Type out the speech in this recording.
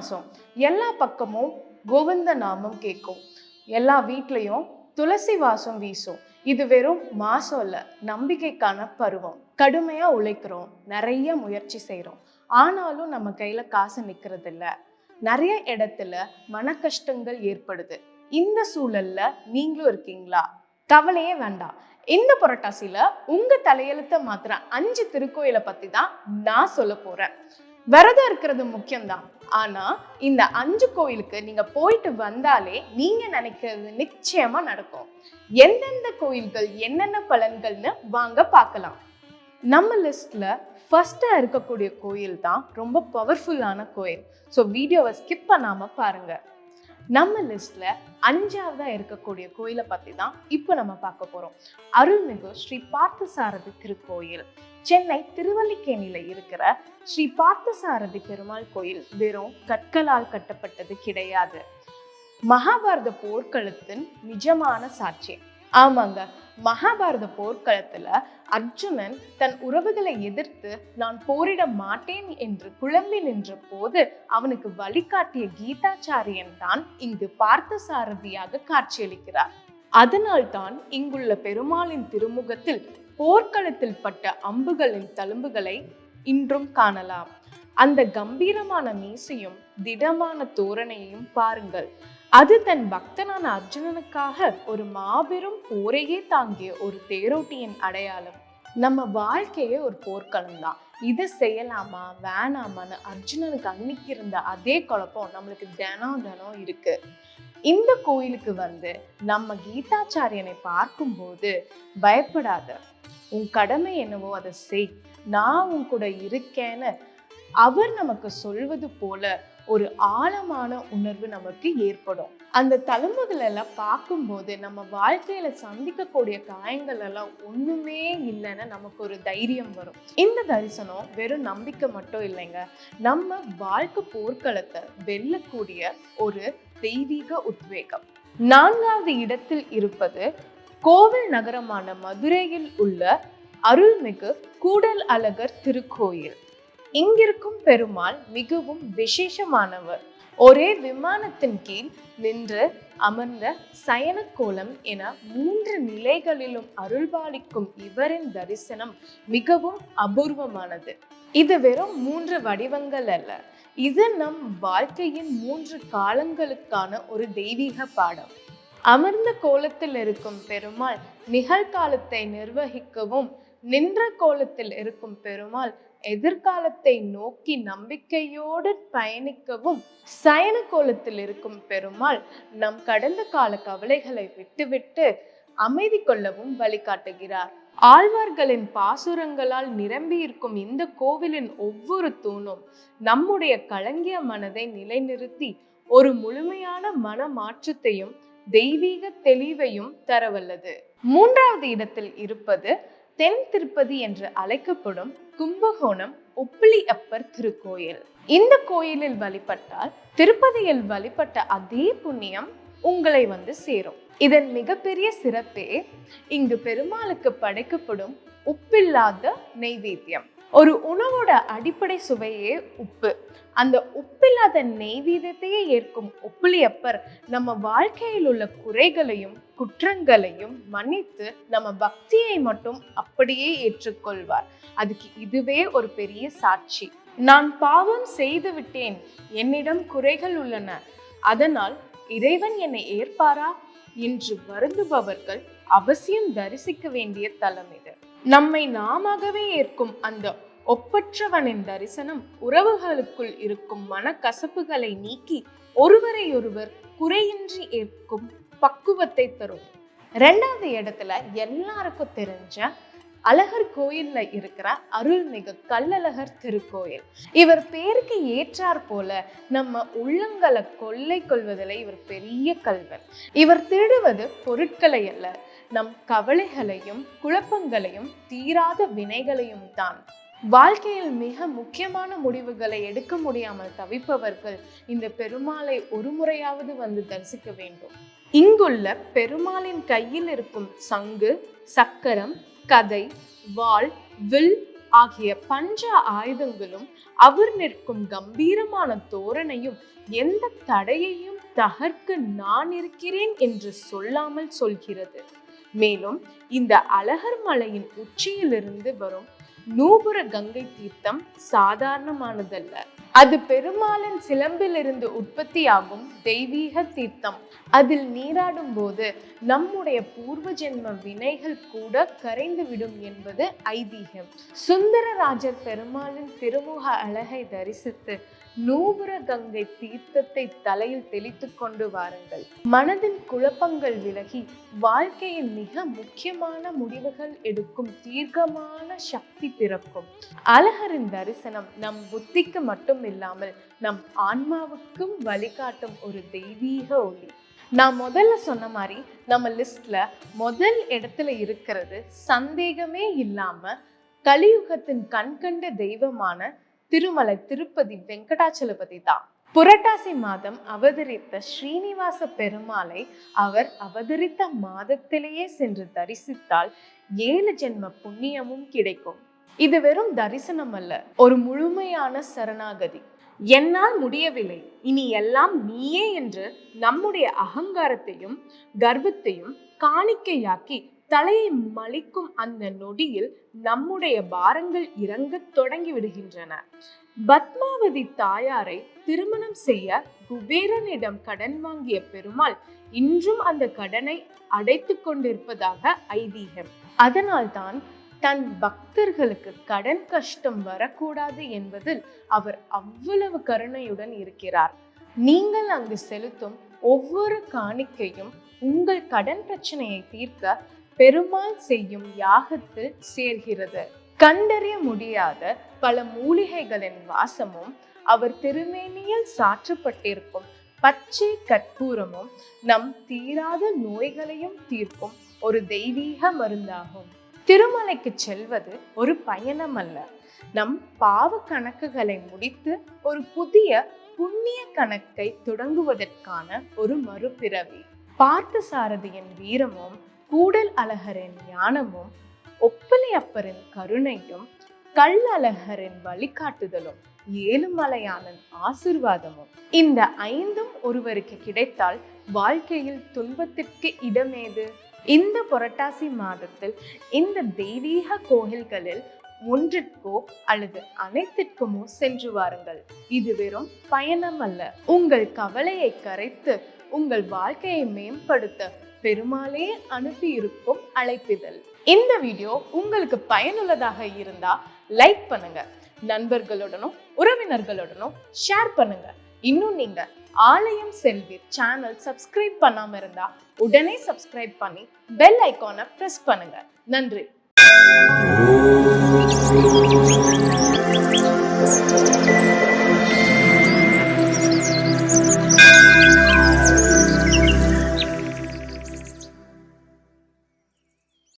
மாதம் எல்லா பக்கமும் கோவிந்த நாமம் கேட்கும். எல்லா வீட்லேயும் துளசி வாசம் வீசும். இது வெறும் மாசம் இல்லை நம்பிக்கைக்கான பருவம். கடுமையா உழைக்கிறோம் நிறைய முயற்சி செய்கிறோம் ஆனாலும் நம்ம கையில் காசு நிக்கிறது நிறைய இடத்துல மன கஷ்டங்கள் ஏற்படுது. இந்த சூழல்ல நீங்களும் இருக்கீங்களா? கவலையே வேண்டாம். இந்த புரட்டாசியில உங்க தலையெழுத்த மாத்திர அஞ்சு திருக்கோயிலை பத்தி தான் நான் சொல்ல போறேன். விரதம் இருக்கிறது முக்கியம்தான். ஆனால் இந்த அஞ்சு கோயிலுக்கு நீங்கள் போயிட்டு வந்தாலே நீங்கள் நினைக்கிறது நிச்சயமாக நடக்கும். எந்தெந்த கோயில்கள் என்னென்ன பலன்கள்னு வாங்க பார்க்கலாம். நம்ம லிஸ்ட்ல ஃபர்ஸ்டா இருக்கக்கூடிய கோயில் தான் ரொம்ப பவர்ஃபுல்லான கோயில். ஸோ வீடியோவை ஸ்கிப் பண்ணாமல் பாருங்கள் நம்ம லிஸ்ட்ல அஞ்சாவதா இருக்கக்கூடிய கோயிலை பத்தி தான் இப்போ நம்ம பார்க்க போறோம். அருள்மிகு ஸ்ரீ பார்த்தசாரதி திருக்கோயில். சென்னை திருவல்லிக்கேணியில இருக்கிற ஸ்ரீ பார்த்தசாரதி பெருமாள் கோயில் வெறும் கற்களால் கட்டப்பட்டது கிடையாது. மகாபாரத போர்க்களத்தின் நிஜமான சாட்சி. ஆமாங்க. மகாபாரத போர்க்களத்துல அர்ஜுனன் தன் உறவுகளை எதிர்த்து நான் போரிட மாட்டேன் என்று குழம்பி நின்ற போது அவனுக்கு வழிகாட்டிய கீதாச்சாரியன் தான் இங்கு பார்த்த சாரதியாக காட்சியளிக்கிறார் அதனால்தான் இங்குள்ள பெருமாளின் திருமுகத்தில் போர்க்களத்தில் பட்ட அம்புகளின் தழும்புகளை இன்றும் காணலாம். அந்த கம்பீரமான மீசையும் திடமான தோரணையையும் பாருங்கள். அது தன் பக்தனான அர்ஜுனனுக்காக ஒரு மாபெரும் போரையே தாங்கிய ஒரு தேரோட்டியின் அடையாளம். நம்ம வாழ்க்கையே ஒரு போர்க்களம் தான் இது செய்யலாமா வேணாமான்னு அர்ஜுனனுக்கு அன்னைக்கு இருந்த அதே குழப்பம் நம்மளுக்கு தினம் தினம் இருக்கு. இந்த கோயிலுக்கு வந்து நம்ம கீதாச்சாரியனை பார்க்கும்போது பயப்படாத. உன் கடமை என்னவோ அதை செய். நான் உன் கூட இருக்கேன்னு அவர் நமக்கு சொல்வது போல ஒரு ஆழமான உணர்வு நமக்கு ஏற்படும். அந்த தழும்புகள் எல்லாம் பார்க்கும்போது நம்ம வாழ்க்கையில சந்திக்கக்கூடிய காயங்கள் எல்லாம் ஒண்ணுமே இல்லைன்னு நமக்கு ஒரு தைரியம் வரும். இந்த தரிசனம் வெறும் நம்பிக்கை மட்டும் இல்லைங்க. நம்ம வாழ்க்கை போர்க்களத்தை வெல்லக்கூடிய ஒரு தெய்வீக உத்வேகம். நான்காவது இடத்தில் இருப்பது கோவில் நகரமான மதுரையில் உள்ள அருள்மிகு கூடல் அழகர் திருக்கோயில். இங்கிருக்கும் பெருமாள் மிகவும் விசேஷமானவர். ஒரே விமானத்தின் கீழ் நின்று அமர்ந்த சயன கோலம் என மூன்று நிலைகளிலும் அருள்பாலிக்கும் இவரின் தரிசனம் மிகவும் அபூர்வமானது. இது வெறும் மூன்று வடிவங்கள் அல்ல. இது நம் வாழ்க்கையின் மூன்று காலங்களுக்கான ஒரு தெய்வீக பாடம். அமர்ந்த கோலத்தில் இருக்கும் பெருமாள் நிகழ்காலத்தை நிர்வகிக்கவும் நின்ற கோலத்தில் இருக்கும் பெருமாள் எதிர்காலத்தை நோக்கி நம்பிக்கையோடு பயணிக்கவும் சயன கோலத்தில் இருக்கும் பெருமாள் நம் கடந்த கால கவலைகளை விட்டுவிட்டு அமைதி கொள்ளவும் வழிகாட்டுகிறார். ஆழ்வார்களின் பாசுரங்களால் நிரம்பி இருக்கும் இந்த கோவிலின் ஒவ்வொரு தூணும் நம்முடைய கலங்கிய மனதை நிலைநிறுத்தி ஒரு முழுமையான மன மாற்றத்தையும் தெய்வீக தெளிவையும் தரவல்லது. மூன்றாவது இடத்தில் இருப்பது தென் திருப்பதி என்று அழைக்கப்படும் கும்பகோணம் ஒப்பிலி அப்பர் திருக்கோயில். இந்த கோயிலில் வழிபட்டால் திருப்பதியில் வழிபட்ட அதே புண்ணியம் உங்களை வந்து சேரும். இதன் மிகப்பெரிய சிறப்பே இங்கு பெருமாளுக்கு படைக்கப்படும் உப்பில்லாத நெய்வேத்தியம் ஒரு உணவோட அடிப்படை சுவையே உப்பு. அந்த உப்பில்லாத நெய்வேதத்தையே ஏற்கும் உப்புளியப்பர் நம்ம வாழ்க்கையில் உள்ள குறைகளையும் குற்றங்களையும் மன்னித்து நம்ம பக்தியை மட்டும் அப்படியே ஏற்றுக்கொள்வார். அதுக்கு இதுவே ஒரு பெரிய சாட்சி. நான் பாவம் செய்து விட்டேன். என்னிடம் குறைகள் உள்ளன. அதனால் இறைவன் என்னை ஏற்பாரா என்று வருந்துபவர்கள் அவசியம் தரிசிக்க வேண்டிய தலம் இது. நம்மை நாமாகவே ஏற்கும் அந்த ஒப்பற்றவனின் தரிசனம் உறவுகளுக்குள் இருக்கும் மனக்கசப்புகளை நீக்கி ஒருவரை ஒருவர் குறையின்றி ஏற்கும் பக்குவத்தை தரும். ரெண்டாவது இடத்துல எல்லாருக்கும் தெரிஞ்ச அழகர் கோயில்ல இருக்கிற அருள்மிகு கல்லழகர் திருக்கோயில். இவர் பேருக்கு ஏற்றார் போல நம்ம உள்ளங்களை கொள்ளை கொள்வதில் இவர் பெரிய கல்வன். இவர் திருடுவது பொருட்களை அல்ல நம் கவலைகளையும் குழப்பங்களையும் தீராத வினைகளையும் தான். வாழ்க்கையில் மிக முக்கியமான முடிவுகளை எடுக்க முடியாமல் தவிப்பவர்கள் இந்த பெருமாளை ஒரு முறையாவது வந்து தரிசிக்க வேண்டும். இங்குள்ள பெருமாளின் கையில் இருக்கும் சங்கு சக்கரம் கதை வாள் வில் ஆகிய பஞ்ச ஆயுதங்களும் அவர் நிற்கும் கம்பீரமான தோரணையும் எந்த தடையையும் தகர்க்க நான் இருக்கிறேன் என்று சொல்லாமல் சொல்கிறது. மேலும் இந்த அழகர் மலையின் உச்சியிலிருந்து வரும் நூபுர கங்கை தீர்த்தம் சாதாரணமானதல்ல. அது பெருமாளின் சிலம்பிலிருந்து உற்பத்தியாகும் தெய்வீக தீர்த்தம். அதில் நீராடும் போது நம்முடைய பூர்வ ஜென்ம வினைகள் கூட கரைந்து விடும் என்பது ஐதீகம். சுந்தரராஜர் பெருமாளின் திருமுக அழகை தரிசித்து நூபுர கங்கை தீர்த்தத்தை தலையில் தெளித்துக் கொண்டு வாருங்கள். மனதின் குழப்பங்கள் விலகி வாழ்க்கையின் மிக முக்கியமான முடிவுகள் எடுக்கும் தீர்க்கமான சக்தி பிறக்கும். அழகரின் தரிசனம் நம் புத்திக்கு மட்டும் இல்லாமல் நம் ஆன்மாவுக்கும் வழிகாட்டும் ஒரு தெய்வீக ஒளி. நான் முதல்ல சொன்ன மாதிரி நம்ம லிஸ்ட்ல முதல் இடத்துல இருக்கிறது சந்தேகமே இல்லாம கலியுகத்தின் கண்கண்ட தெய்வமான திருமலை திருப்பதி வெங்கடாச்சலபதி தான் புரட்டாசி மாதம் அவதரித்த ஸ்ரீனிவாச பெருமாளை அவர் அவதரித்த மாதத்திலேயே சென்று தரிசித்தால் ஏழு ஜென்ம புண்ணியமும் கிடைக்கும். இது வெறும் தரிசனம் அல்ல ஒரு முழுமையான சரணாகதி. என்னால் முடியவில்லை இனி எல்லாம் நீயே என்று நம்முடைய அகங்காரத்தையும் கர்வத்தையும் காணிக்கையாக்கி தலையை மலிக்கும் அந்த நொடியில் நம்முடைய பாரங்கள் இறங்கத் தொடங்கி விடுகின்றன. பத்மாவதி தாயாரை திருமணம் செய்ய குபேரனிடம் கடன் வாங்கிய பெருமாள் இன்றும் அந்த கடனை அடைத்து கொண்டிருப்பதாக ஐதீகம். அதனால்தான் தன் பக்தர்களுக்கு கடன் கஷ்டம் வரக்கூடாது என்பதில் அவர் அவ்வளவு கருணையுடன் இருக்கிறார். நீங்கள் அங்கு செலுத்தும் ஒவ்வொரு காணிக்கையும் உங்கள் கடன் பிரச்சனையை தீர்க்க பெருமாள் செய்யும் யாகத்தில் சேர்கிறது. கண்டறிய முடியாத பல மூலிகைகளின் வாசமும் அவர் திருமேனியில் சாற்றப்பட்டிருக்கும் பச்சை கற்பூரமும் நம் தீராத நோய்களையும் தீர்க்கும் ஒரு தெய்வீக மருந்தாகும். திருமலைக்கு செல்வது ஒரு பயணம் அல்ல நம் பாவ கணக்குகளை முடித்து ஒரு புதிய புண்ணிய கணக்கை தொடங்குவதற்கான ஒரு மறுபிறவி. பார்த்த சாரதியின் வீரமும் கூடல் அழகரின் ஞானமும் ஒப்பலி அப்பரின் கருணையும் கள்ளழகரின் வழிகாட்டுதலும் ஏழுமலையானன் ஆசிர்வாதமும். இந்த ஐந்தும் ஒருவருக்கு கிடைத்தால் வாழ்க்கையில் துன்பத்திற்கு இடமேது? இந்த புரட்டாசி மாதத்தில் இந்த தெய்வீக கோயில்களில் ஒன்றிற்கோ அல்லது அனைத்திற்குமோ சென்று வாருங்கள். இது வெறும் பயணம் அல்ல. உங்கள் கவலையை கரைத்து உங்கள் வாழ்க்கையை மேம்படுத்த பெருமாளே அனுப்பி இருக்கும் அழைப்பிதழ். இந்த வீடியோ உங்களுக்கு பயனுள்ளதாக இருந்தா லைக் பண்ணுங்க. நண்பர்களுடனும் உறவினர்களுடனும் ஷேர் பண்ணுங்க. இன்னும் நீங்க ஆலயம் செல்வி சேனல் சப்ஸ்கிரைப் பண்ணாம இருந்தா உடனே சப்ஸ்கிரைப் பண்ணி பெல் ஐகானை பிரஸ் பண்ணுங்க. நன்றி. ஓம்